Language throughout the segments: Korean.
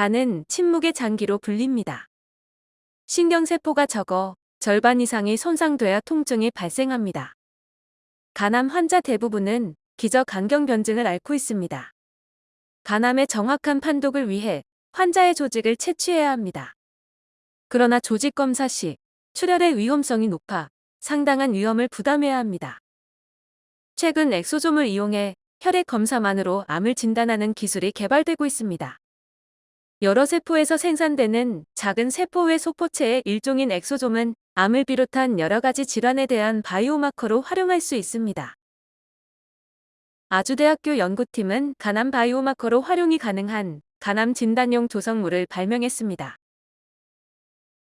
간은 침묵의 장기로 불립니다. 신경세포가 적어 절반 이상이 손상돼야 통증이 발생합니다. 간암 환자 대부분은 기저 강경 변증을 앓고 있습니다. 간암의 정확한 판독을 위해 환자의 조직을 채취해야 합니다. 그러나 조직 검사 시 출혈의 위험성이 높아 상당한 위험을 부담해야 합니다. 최근 엑소좀을 이용해 혈액 검사만으로 암을 진단하는 기술이 개발되고 있습니다. 여러 세포에서 생산되는 작은 세포의 소포체의 일종인 엑소좀은 암을 비롯한 여러 가지 질환에 대한 바이오마커로 활용할 수 있습니다. 아주대학교 연구팀은 간암 바이오마커로 활용이 가능한 간암 진단용 조성물을 발명했습니다.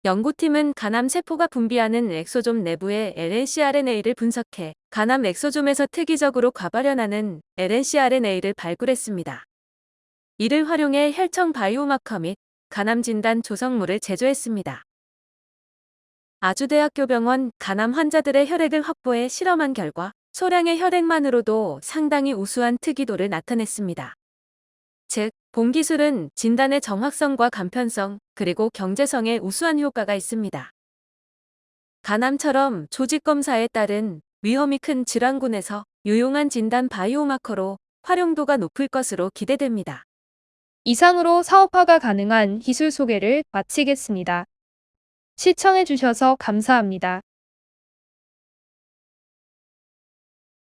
연구팀은 간암 세포가 분비하는 엑소좀 내부의 LNCRNA를 분석해 간암 엑소좀에서 특이적으로 과발현하는 LNCRNA를 발굴했습니다. 이를 활용해 혈청 바이오마커 및 간암 진단 조성물을 제조했습니다. 아주대학교 병원 간암 환자들의 혈액을 확보해 실험한 결과 소량의 혈액만으로도 상당히 우수한 특이도를 나타냈습니다. 즉, 본 기술은 진단의 정확성과 간편성, 그리고 경제성에 우수한 효과가 있습니다. 간암처럼 조직 검사에 따른 위험이 큰 질환군에서 유용한 진단 바이오마커로 활용도가 높을 것으로 기대됩니다. 이상으로 사업화가 가능한 기술 소개를 마치겠습니다. 시청해주셔서 감사합니다.